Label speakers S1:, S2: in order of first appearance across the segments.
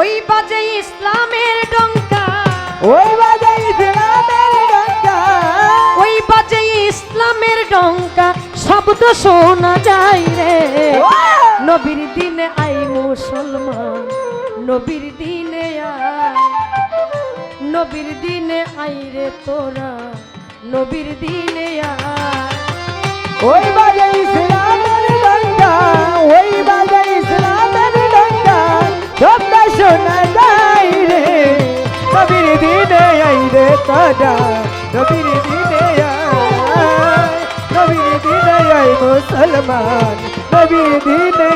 S1: ওই বাজে ইসলামের ডঙ্কা।
S2: ওই বাজে ইসলামের ডঙ্কা।
S1: ওই বাজে ইসলামের ডঙ্কা শব্দ শোনা যায় রে। নবীর দিনে আই মুসলমান নবীর দিনে আয়। নবীর দিনে আই রে তোরা নবীর দিনে আয়।
S2: ওই শোনা যায় রে। নবীর দিনে আই রে তারা নবীর দিনে নবীর দিনে আই মুসলমান নবীর দিনে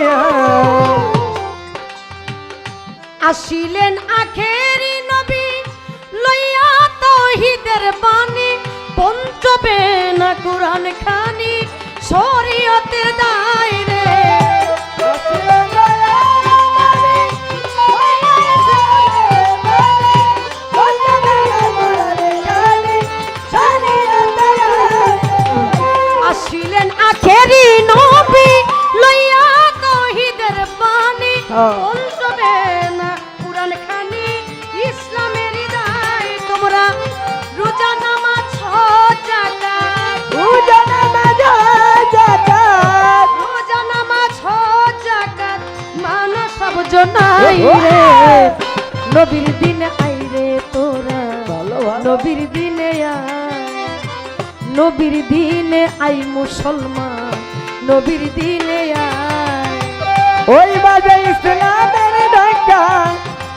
S1: আসিলেন আখেরি নবী লইয়া তহিদের বাণী পঞ্চবে না কোরআন খানি শরীয়তের দায়রে আসিলেন আখেরি নবী লইয়া তহিদের বাণী। পঞ্চবে না কোরআন খানি ইসলামের দায় তোমরা রোজা নামাজ হজ রোজা নামাজ হজ জাকাত মানা সব জনাই রে। নবীর দিন আই রে তোরা। নবীর দিনে আয়। নবীর দিনে আই মুসলমান। নবীর দিনে
S2: ওই বাজে ইসলামের ডঙ্কা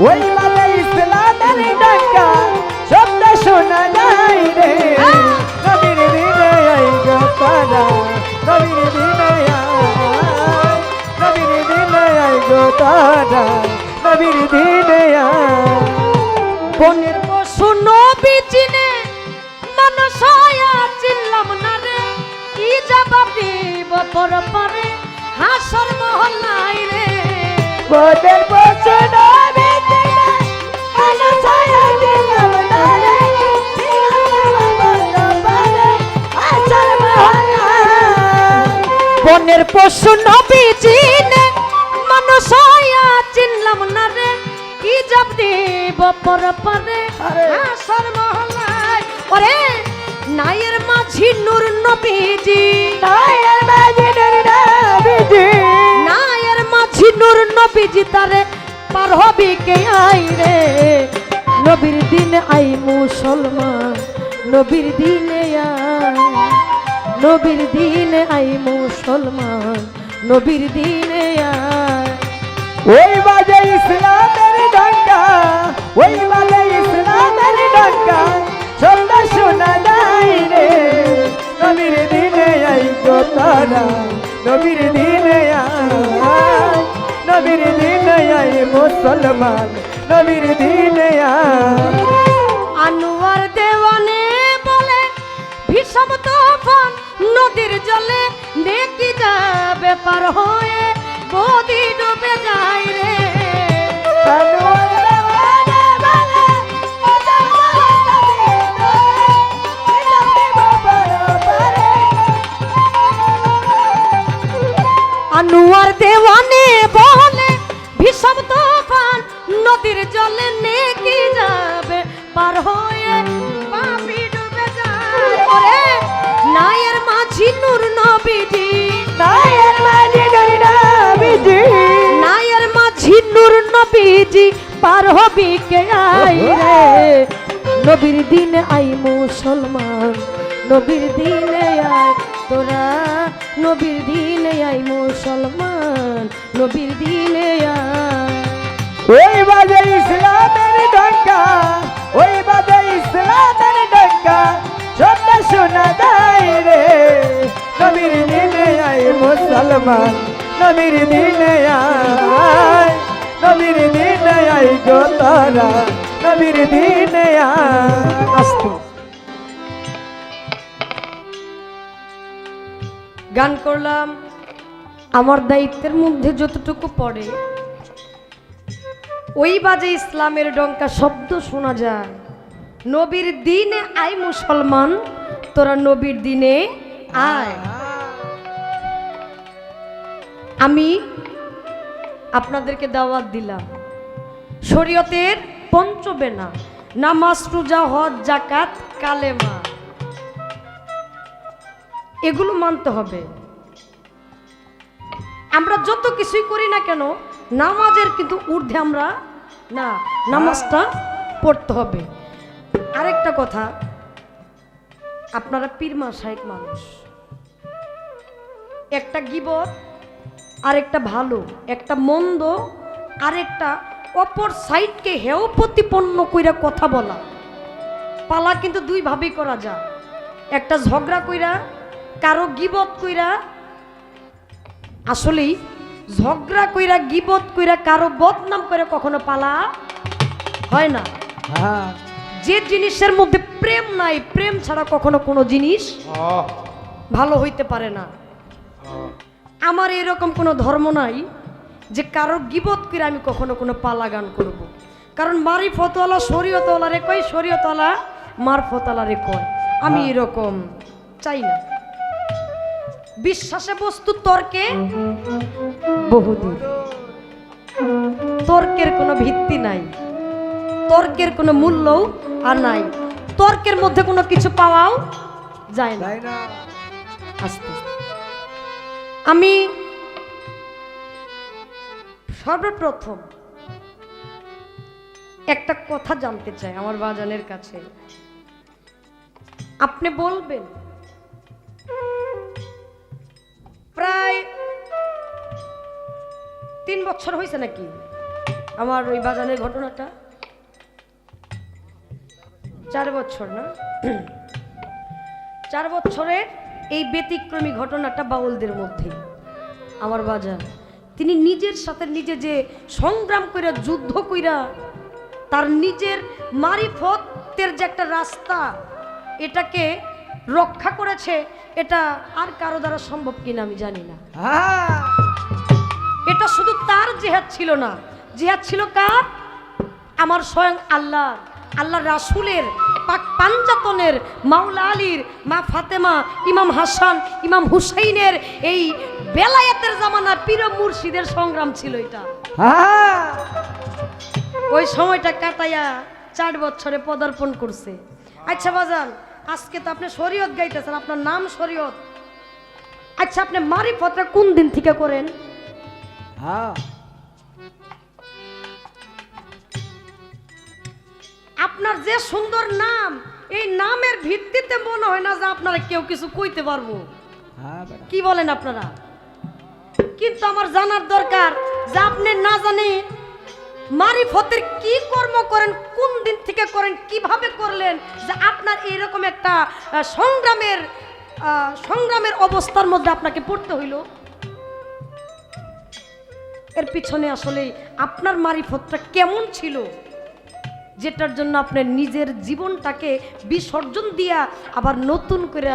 S2: ওই বাজে ইসলামের ডঙ্কা শব্দ শোনা যায় রে। নবীর দিনে আই গো তারা নবীর দিনে আয়। নবীর দিনে আই গো তারা নবীর দিনে আয়।
S1: বনের পশু নবী চিনে মানুষ হইয়া চিনলাম না রে কি জবাব দিব পর পরে। হাসর মহল্লাই রে।
S2: বদের চিনে মানুষ হইয়া চিনলাম না রে। মহল্লায়।
S1: বনের পশু নবী চিনে মানুষ চিনলাম না রে। কি জব দিব পর। পরে। হাসর ওরে নায়ের মাঝি নূর নবীজি।
S2: নায়ের মাঝিদের নবীজি।
S1: নায়ের মাঝি নূর নবীজি তারে পার হবি কে আই রে? নবীর দিন আই মুসলমান নবীর দিনে আই। নবীর দিনে আই মুসলমান নবীর দিনে আই।
S2: ওই বাজে ইসলামের ডঙ্কা ওই বাজে ইসলামের শব্দ শোনা নবীর দিনে নবীর নবীর মুসলমান, নবীর
S1: আনোয়ার দেওয়ানে বলে, ভীষণ তুফান, নদীর জলে নেকি যাবে পার হয়ে, বদি নবীজি।
S2: নায়ের মাঝিদের নবীজি।
S1: নায়ের মাঝি নূর নবীজি পার হবি কে আই রে? নবীর দিন আই মুসলমান নবীর দিনে আয় তোরা নবীর দিনে আই মুসলমান নবীর দিনে আয়
S2: ওই বাজে ইসলামের ডঙ্কা মুসলমান নবীর দিনে আয়, নবীর দিনে আয় গো তারা, নবীর দিনে আস্তে।
S1: গান করলাম। আমার দায়িত্বের মধ্যে যতটুকু পড়ে, ওই বাজে ইসলামের ডঙ্কা শব্দ শোনা যায়। নবীর দিনে আয় মুসলমান, তোরা নবীর দিনে আয়। আমি আপনাদেরকে দাওয়াত দিলাম। শরীয়তের পঞ্চবেনা, নামাজ, রোজা, হজ জাকাত কালেমা। এগুলো মানতে হবে। আমরা যত কিছুই করি না কেন, নামাজের কিন্তু ঊর্ধ্বে আমরা না, নামাজটা পড়তে হবে। আরেকটা কথা, আপনারা পীরমা শাহেক মানুষ। একটা গিবত আরেকটা ভালো একটা মন্দ আরেকটা অপর সাইডকে হেয় প্রতিপন্ন কইরা কথা বলা। পালা কিন্তু দুই ভাবেই করা যায়। একটা ঝগড়া কইরা কারও গিবত কইরা আসলেই ঝগড়া কইরা গিবত কইরা কারও বদনাম করে কখনো পালা হয় না।
S2: হ্যাঁ।
S1: যে জিনিসের মধ্যে প্রেম নাই প্রেম ছাড়া কখনো কোনো জিনিস ভালো হইতে পারে না। আমার এরকম কোনো ধর্ম নাই যে কারও গিবত করে আমি কখনো কোনো পালা গান করব। কারণ মারি ফতোয়ালা শরীয়তওয়ালা রে কয় শরীয়তওয়ালা মার ফতোয়ালা রে কয়। আমি
S2: হ্যাঁ।
S1: এরকম চাই না। বিশ্বাসে বস্তু তর্কে বহুদূর। তর্কের কোনো ভিত্তি নাই। তর্কের কোনো মূল্যও আর নাই। তর্কের মধ্যে কোনো কিছু পাওয়াও যায় না। আস্তে। আমি সর্বপ্রথম একটা কথা জানতে চাই আমার বাজানের কাছে। আপনি বলবেন, প্রায় তিন বছর হয়েছে নাকি আমার ওই বাজানের ঘটনাটা? চার বছর না? চার বছরের এই ব্যতিক্রমী ঘটনাটা বাউলদের মধ্যে। আমার বাজার, তিনি নিজের সাথে নিজে যে সংগ্রাম কইরা, যুদ্ধ কইরা, তার নিজের মারিফতের যে একটা রাস্তা, এটাকে রক্ষা করেছে, এটা আর কারও দ্বারা সম্ভব কিনা আমি জানি না। এটা শুধু তার জেহাদ ছিল না। জেহাদ ছিল কার? আমার স্বয়ং আল্লাহ আল্লাহ রাসুলের পাঞ্জাতনের মাওলা আলীর মা ফাতেমা ইমাম হাসান ইমাম হুসাইনের এই বেলায়েতের জামানার পীর মুর্শিদের সংগ্রাম ছিল এটা। ওই সময়টা কাটাইয়া চার বছরে পদার্পণ করছে। আচ্ছা বাজান আজকে তো আপনি শরীয়ত গাইতেছেন আপনার নাম শরীয়ত। আচ্ছা আপনি মারিফতটা কোন দিন থেকে করেন?
S2: হ্যাঁ।
S1: আপনার যে সুন্দর নাম এই নামের ভিত্তিতে মনে হয় না যে আপনারা কেউ কিছু কইতে পারব।
S2: হ্যাঁ
S1: কি বলেন আপনারা? কিন্তু আমার জানার দরকার যে আপনি না জানি মারিফতের কি কর্ম করেন কোন দিন থেকে করেন কীভাবে করলেন যে আপনার এরকম একটা সংগ্রামের সংগ্রামের অবস্থার মধ্যে আপনাকে পড়তে হইল। এর পিছনে আসলে আপনার মারিফতটা কেমন ছিল? যেটার জন্য আপনার নিজের জীবনটাকে বিসর্জন দিয়া আবার নতুন করে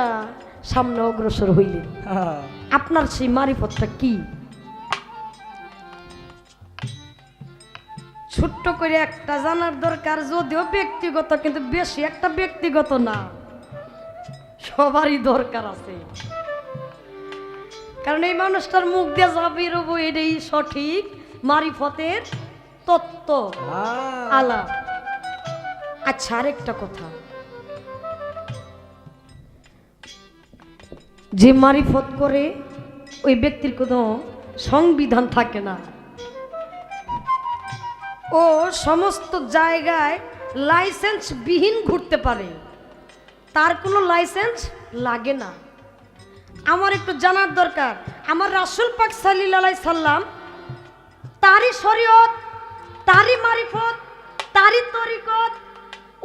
S1: সামনে অগ্রসর হইলেন।
S2: হ্যাঁ।
S1: আপনার সেই মারিফতটা কি? ছোট্ট করে একটা জানার দরকার যদিও ব্যক্তিগত কিন্তু বেশি একটা ব্যক্তিগত না। সবারই দরকার আছে। কারণ এই মানুষটার মুখ দিয়ে যা বেরোবো এটাই সঠিক মারিফতের তত্ত্ব।
S2: হ্যাঁ।
S1: আলা আচ্ছা আরেকটা কথা। যে মারিফত করে ওই ব্যক্তির কোনো সংবিধান থাকে না। ও সমস্ত জায়গায় লাইসেন্স বিহীন ঘুরতে পারে। তার কোনো লাইসেন্স লাগে না। আমার একটু জানার দরকার, আমার রাসুল পাক সাল্লাহ সাল্লাম তারই শরীয়ত, তারই মারিফত, তারই তরিকত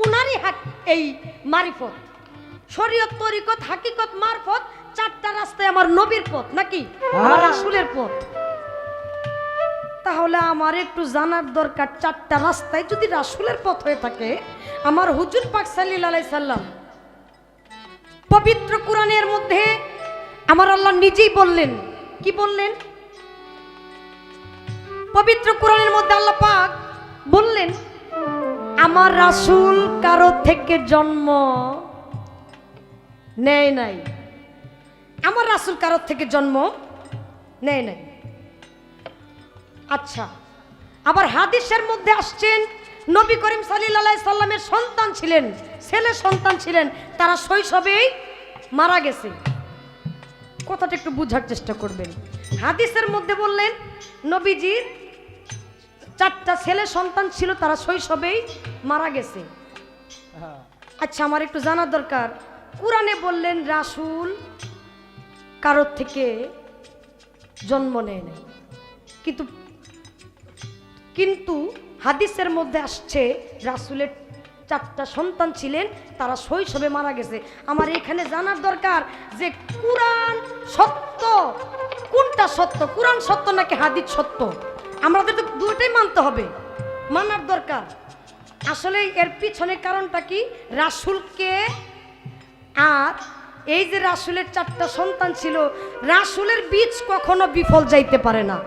S1: উনারই হাক এই মারিফত। শরীয়ত তরিকত হাকিকত মারফত চারটা রাস্তায় আমার নবীর পথ নাকি? আমার
S2: হ্যাঁ।
S1: রাসুলের পথ। তাহলে আমার একটু জানার দরকার চারটা রাস্তায় যদি রাসুলের পথ হয়ে থাকে আমার হুজুর পাক সাল্লাহ সাল্লাম পবিত্র কোরআনের মধ্যে আমার আল্লাহ নিজেই বললেন। কি বললেন? পবিত্র কোরআনের মধ্যে আল্লাহ পাক আমার রাসূল কারও থেকে জন্ম নেয় নাই। আমার রাসুল কারও থেকে জন্ম নেয় নাই। আচ্ছা আবার হাদিসের মধ্যে আসছেন, নবী করিম আলাইহি সাল্লামের সন্তান ছিলেন, ছেলে সন্তান ছিলেন, তারা শৈশবেই মারা গেছে। কথাটা একটু বোঝার চেষ্টা করবেন। হাদিসের মধ্যে বললেন, নবীজির চারটা ছেলে সন্তান ছিল, তারা শৈশবেই মারা গেছে। আচ্ছা আমার একটু জানার দরকার। কোরআনে বললেন, রাসূল কারোর থেকে জন্ম নেয় নাই। কিন্তু কিন্তু হাদিসের মধ্যে আসছে, রাসূলের চারটা সন্তান ছিলেন, তারা শৈশবে মারা গেছে। আমার এখানে জানার দরকার যে, কোরআন সত্য। কোনটা সত্য? কোরআন সত্য নাকি হাদিস সত্য? আমাদের তো দুটোই মানতে হবে। মানার দরকার। আসলে এর পিছনে কারণটা কি? রাসূলকে আর এই যে রাসূলের চারটা সন্তান ছিল রাসূলের বীজ কখনো বিফল যাইতে পারে না।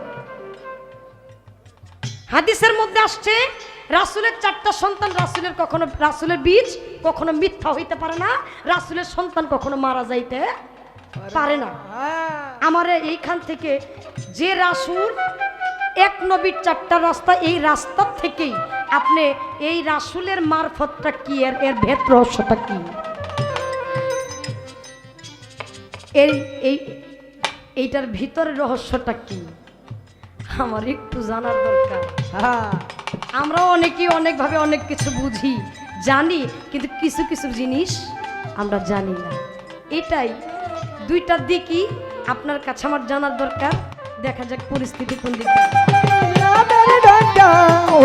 S1: হাদিসের মধ্যে আসছে রাসুলের চারটা সন্তান রাসূলের কখনো রাসুলের বীজ কখনো মিথ্যা হইতে পারে না রাসূলের সন্তান কখনো মারা যাইতে পারে না।
S2: হ্যাঁ।
S1: আমার এইখান থেকে যে রাসূল এক নবীর চারটা রাস্তা এই রাস্তার থেকেই আপনি এই রাসূলের মারফতটা কি? এর এর ভেদ রহস্যটা কি? এই এই এইটার ভিতরে রহস্যটা কি? আমার একটু জানার দরকার।
S2: হ্যাঁ।
S1: আমরা অনেকেই অনেকভাবে অনেক কিছু বুঝি জানি কিন্তু কিছু কিছু জিনিস আমরা জানি না। এটাই দুইটার দিকই আপনার কাছে আমার জানার দরকার। দেখা যাক পরিস্থিতি কোন দিকে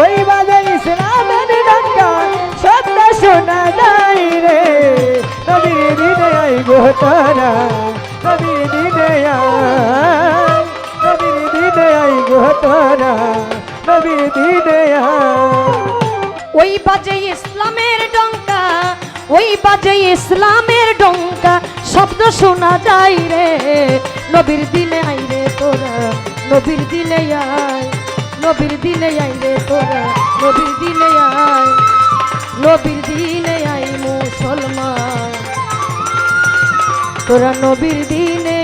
S2: ওই বাজে ইসলামের ডঙ্কা সত্য শোনা যায় রে। নবীর দিনে আই গো তারা নবীর দিনে আই নবীর দিনে আই গো তারা নবীর দিনে আই
S1: ওই বাজে ইসলামের ডঙ্কা ওই বাজে ইসলামের ডঙ্কা শব্দ শোনা যায় রে। নবীর দিনে আই রে তোরা। নবীর দিলে আয়, নবীর দিলে আই রে তোরা, নবীর দিলে আয়, নবীর দিনে আই মুসলমান। তোরা নবীর দিন